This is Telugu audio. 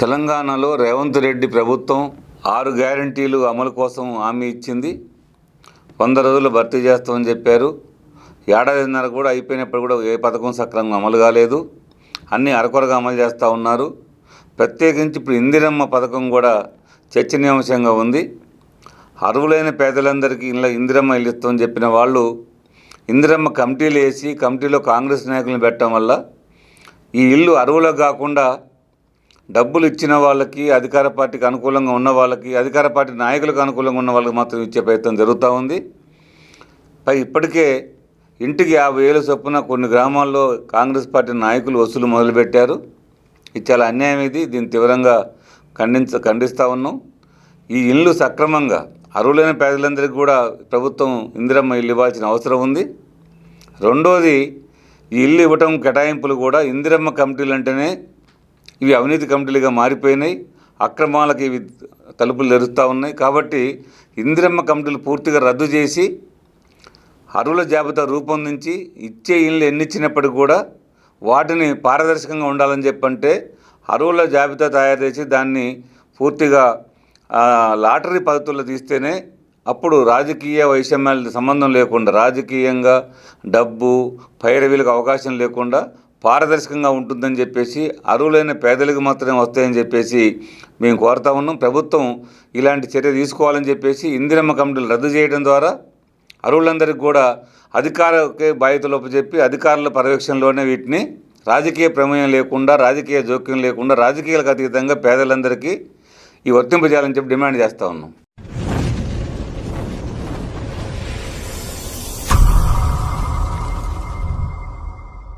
తెలంగాణలో రేవంత్ రెడ్డి ప్రభుత్వం ఆరు గ్యారంటీలు అమలు కోసం హామీ ఇచ్చింది. వంద రోజులు భర్తీ చేస్తామని చెప్పారు. ఏడాదిన్నర కూడా అయిపోయినప్పుడు కూడా ఏ పథకం సక్రమంగా అమలు కాలేదు. అన్నీ అరకొరగా అమలు చేస్తూ ఉన్నారు. ప్రత్యేకించి ఇప్పుడు ఇందిరమ్మ పథకం కూడా చర్చనీయాంశంగా ఉంది. అర్హులైన పేదలందరికీ ఇలా ఇందిరమ్మ ఇల్లు ఇస్తామని చెప్పిన వాళ్ళు ఇందిరమ్మ కమిటీలు వేసి కమిటీలో కాంగ్రెస్ నాయకులను పెట్టడం వల్ల ఈ ఇల్లు అరువులకు కాకుండా డబ్బులు ఇచ్చిన వాళ్ళకి అధికార పార్టీకి అనుకూలంగా ఉన్న వాళ్ళకి అధికార పార్టీ నాయకులకు అనుకూలంగా ఉన్న వాళ్ళకి మాత్రం ఇచ్చే ప్రయత్నం జరుగుతూ ఉంది. పై ఇప్పటికే ఇంటికి యాభై ఏళ్ళ చొప్పున కొన్ని గ్రామాల్లో కాంగ్రెస్ పార్టీ నాయకులు వసూలు మొదలుపెట్టారు. ఇది చాలా అన్యాయం ఇది. దీన్ని తీవ్రంగా ఖండించ ఖండిస్తూ ఉన్నాం. ఈ ఇల్లు సక్రమంగా అర్హులైన పేదలందరికీ కూడా ప్రభుత్వం ఇందిరమ్మ ఇల్లు ఇవ్వాల్సిన అవసరం ఉంది. రెండోది ఈ ఇల్లు ఇవ్వటం కేటాయింపులు కూడా ఇందిరమ్మ కమిటీలు అంటేనే ఇవి అవినీతి కమిటీలుగా మారిపోయినాయి. అక్రమాలకు ఇవి తలుపులు తెరుస్తూ ఉన్నాయి. కాబట్టి ఇందిరమ్మ కమిటీలు పూర్తిగా రద్దు చేసి అరువుల జాబితా రూపొందించి ఇచ్చే ఇళ్ళు ఎన్ని ఇచ్చినప్పటికీ కూడా వాటిని పారదర్శకంగా ఉండాలని చెప్పంటే అరువుల జాబితా తయారు చేసి దాన్ని పూర్తిగా లాటరీ పద్ధతుల్లో తీస్తేనే అప్పుడు రాజకీయ వైషమ్యాల సంబంధం లేకుండా రాజకీయంగా డబ్బు పైరవీలకు అవకాశం లేకుండా పారదర్శకంగా ఉంటుందని చెప్పేసి అర్హులైన పేదలకు మాత్రమే వస్తాయని చెప్పేసి మేము కోరుతా ఉన్నాం. ప్రభుత్వం ఇలాంటి చర్య తీసుకోవాలని చెప్పేసి ఇందిరమ్మ కమిటీలు రద్దు చేయడం ద్వారా అర్హులందరికీ కూడా అధికారకే బాధ్యతలు చెప్పి అధికారుల పర్యవేక్షణలోనే వీటిని రాజకీయ ప్రమేయం లేకుండా రాజకీయ జోక్యం లేకుండా రాజకీయాలకు అతీతంగా పేదలందరికీ ఈ వర్తింపజేయాలని చెప్పి డిమాండ్ చేస్తూ ఉన్నాం.